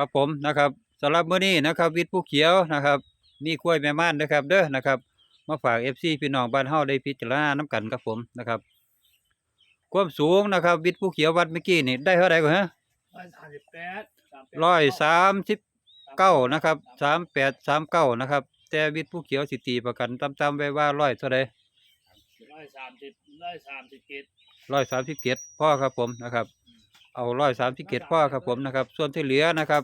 ครับผมนะครับสำหรับมื้อนี้นะครับวิทย์ผู้เขียวนะครับมีกล้วยแม่ม่านนะครับเด้อนะครับมาฝาก FC พี่น้องบ้านเฮาได้พิจารณานํกันครับผมนะครับความสูงนะครับ วิทย์ผู้เขียววัดเมื่อกี้นี่ได้เท่าไหร่ก่อนฮะร้อยสามสิบแปดร้อยสามสิบเก้านะครับสามแปดสามเก้านะครับ แต่วิทย์ผู้เขียวสิตีประกันตำๆไว้ว่าร้อยเท่าใดร้อยสามสิบร้อยสามสิบเจ็ดร้อยสามสิบเจ็ดพ่อครับผมนะครับ เอาร้อยสามสิบเจ็ดพ่อครับผมนะครับ ส่วนที่เหลือนะครับ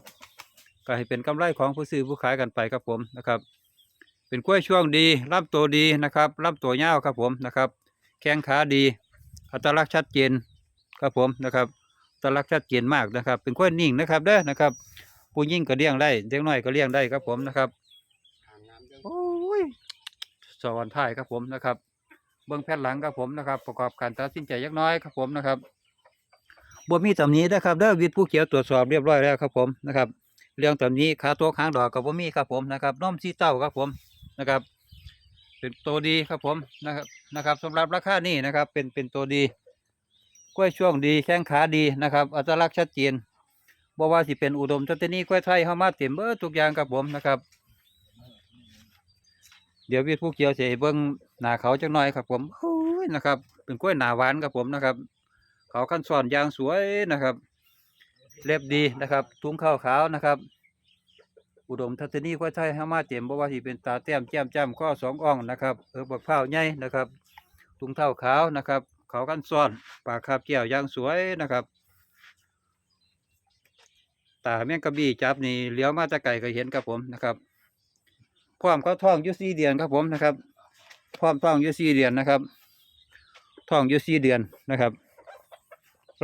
ก็ให้เป็นกำไรของผู้ซื้อผู้ขายกันไปครับผมนะครับ เป็นกล้วยช่วงดีลำตัวดีนะครับลำตัวยาวครับผมนะครับ แข้งขาดี อัตลักษณ์ชัดเจนครับผมนะครับอัตลักษณ์ชัดเจนมากนะครับ เป็นกล้วยนิ่งนะครับเด้อนะครับผู้ยิ่งก็เลี้ยงได้เด็กน้อยก็เลี้ยงได้ครับผมนะครับโอ้ยสอนท้ายครับผมนะครับ เบื้องแผ่นหลังครับผมนะครับ ประกอบการตัดสินใจยักน้อยครับผมนะครับ บ่มีตำหนี้นะครับเด้อวิทย์ผู้เขียวตรวจสอบเรียบร้อยแล้วครับผมนะครับ เรื่องตำหนี้ขาตัวค้างดอกกับบ่มีครับผมนะครับน้อมซีเต้าครับผมนะครับ เป็นตัวดีครับผมนะครับนะครับสำหรับราคานี่นะครับ เป็นเป็นตัวดีกล้วยช่วงดีแข้งขาดีนะครับอัตลักษณ์ชัดเจนบ่ว่าสิเป็นอุดมจันทนีกล้วยไทยเข้ามาเต็มเบิดทุกอย่างครับผมนะครับ เดี๋ยววิทย์ผู้เขียวเสียเบิ้งหนาเขาจังหน่อยครับผมโอ้ยนะครับ เป็นกล้วยหนาหวานครับผมนะครับ เขาขั้นซ้อนยางสวยนะครับเล็บดีนะครับทุ้งข้าวขาวนะครับ อุดมทัศนีกล้วยไทยห้ามาเต็มบ่ว่าที่เป็นตาแต้มแจ่มแจ้ำข้อสองอ่องนะครับเออบักเผาใหญ่นะครับทุ้งเท้าขาวนะครับ เขาขั้นซ้อนปากคาบแก้วยางสวยนะครับตาแมงกระบี้จับนี่เลี้ยวมาแตะไก่ก็เห็นครับผมนะครับพร้อมเขาท่องยู่สี่เดือนครับผมนะครับพร้อมท่องยู่สี่เดือนนะครับท่องยู่สี่เดือนนะครับ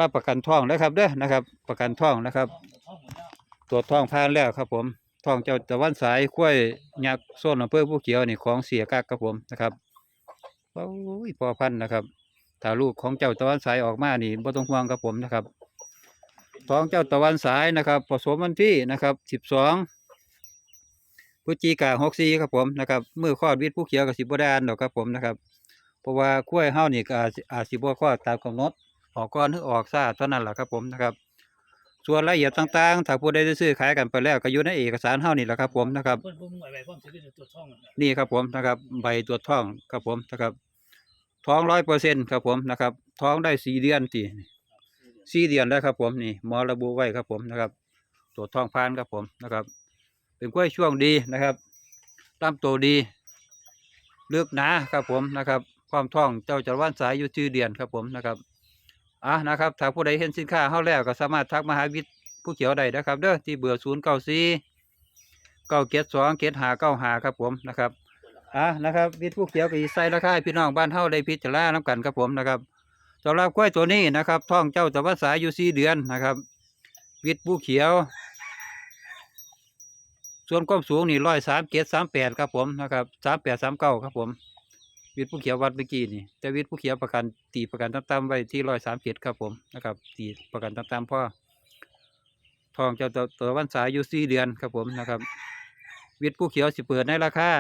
รับประกันท่องแล้วครับเด้อนะครับ ประกันท่องนะครับตรวท่องผ่านแล้วครับผมท่องเจ้าตะวันสายคุ้วยยักษ์โซนอำเภอผู้เขียวนี่ของเสียกักครับผมนะครับโอ้ยพอพันนะครับถ้าลูกของเจ้าตะวันสายออกมานี่บ่ต้องห่วงครับผมนะครับท้องเจ้าตะวันสายนะครับผสมวันที่นะครับสิบสองพฤศจิกาหกสี่ครับผมนะครับมือคอดวิทย์ผู้เขียวกับสิบวดานดอกครับผมนะครับเพราะว่าคุ้วยเฮานี่ก็อาจสิอาจสิบ่คลอดตามกำหนด ออกก่อนหรือออกซาเท่านั้นแหละครับผมนะครับ ส่วนรายละเอียดต่างๆถ้าผู้ใดได้ซื้อขายกันไปแล้วก็อยู่ในเอกสารเฮานี่แหละครับผมนะครับ เพิ่นเพิ่งไหวไหวพร้อมสิเป็นตัวช่องนั่นแหละนี่ครับผมนะครับใบตรวจท้องครับผมนะครับท้องร้อยเปอร์เซ็นต์ครับผมนะครับท้องได้สี่เดือนตีสี่เดือนแล้วครับผมนี่หมอระบุไว้ครับผมนะครับตรวจท้องพานครับผมนะครับ เป็นกล้วยช่วงดีนะครับลำโตวดีเลือกหนาครับผมนะครับ ความท้องเจ้าจรวาลสายอยู่ชื่อเดือนครับผมนะครับ อะนะครับถ้าผู้ใดเห็นสินค้าเข้าแล้วก็สามารถทักมาหาวิทย์ผู้เขียวได้นะครับ เด้อที่เบอร์ศูนย์เก้าสี่เก้าเจ็ดสองเจ็ดหาเก้าหาครับผมนะครับอะนะครับวิทย์ผู้เขียวก็สิใส่ราคาพี่น้องบ้านเฮาได้พิจารณานํกันครับผมนะครับสำหรับกล้วยตัวนี้นะครับท้องเจ้าตะวันสายอยู่สี่เดือนนะครับ วิทย์ผู้เขียว ส่วนความสูงนี่ร้อยสามเจ็ดสามแปดครับผมนะครับสามแปดสามเก้าครับผม วิทย์ผู้เขียววัดเมื่อกี้นี่แต่วิทย์ผู้เขียวประกันตีประกันต่ำๆไว้ที่ร้อยสามเจ็ดครับผมนะครับ ตีประกันต่ำๆพ่อทองเจ้าตัวตัววันสายอยู่สี่เดือนครับผมนะครับ วิทย์ผู้เขียวสิเปิดในราคา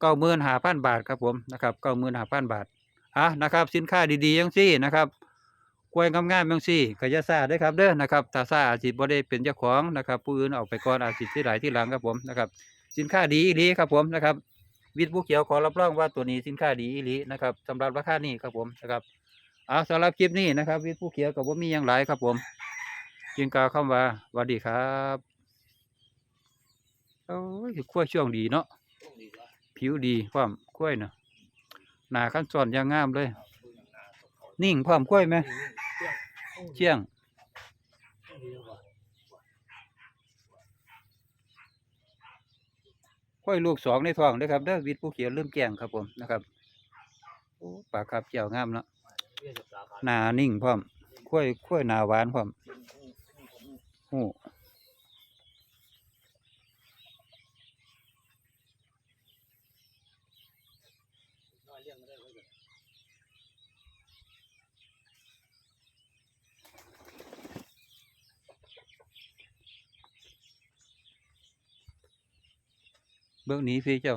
เก้าหมื่นห้าพันบาทครับผมนะครับเก้าหมื่นห้าพันบาทอะนะครับ สินค้าดีๆยังซี่นะครับกล้วยงามๆยังซี่ก็จะซาได้ครับเด้อนะครับถ้าซาอาจสิบ่ได้เป็นเจ้าของนะครับ ผู้อื่นเอาไปก่อนอาจสิที่หลายที่หลังครับผมนะครับ สินค้าดีอีหลีครับผมนะครับ วิทย์ผู้เขียวขอรับรองว่าตัวนี้สินค้าดีอีหลีนะครับสำหรับราคานี้ครับผมนะครับเอาสำหรับคลิปนี้นะครับ วิทย์ผู้เขียวกับว่ามีอย่างไรครับผมจึงกล่าวคำว่าสวัสดีครับโอ้ยขั้วช่วงดีเนาะผิวดีความกล้วยเนาะหนาขั้นซ้อนย่างงามเลย นิ่งพร้อมกล้วยไหมเชี่ยง ค่อยลูกสองในท้องเด้ครับเด้อวิทย์ผู้เขียวเริ่มแก่งครับผมนะครับโอ้ปากครับเจียวงามเนาะหนานิ่งพร้อมกล้วยค่อยหนาหวานพร้อมโอ้ เบื้องนี้พี่เจ้า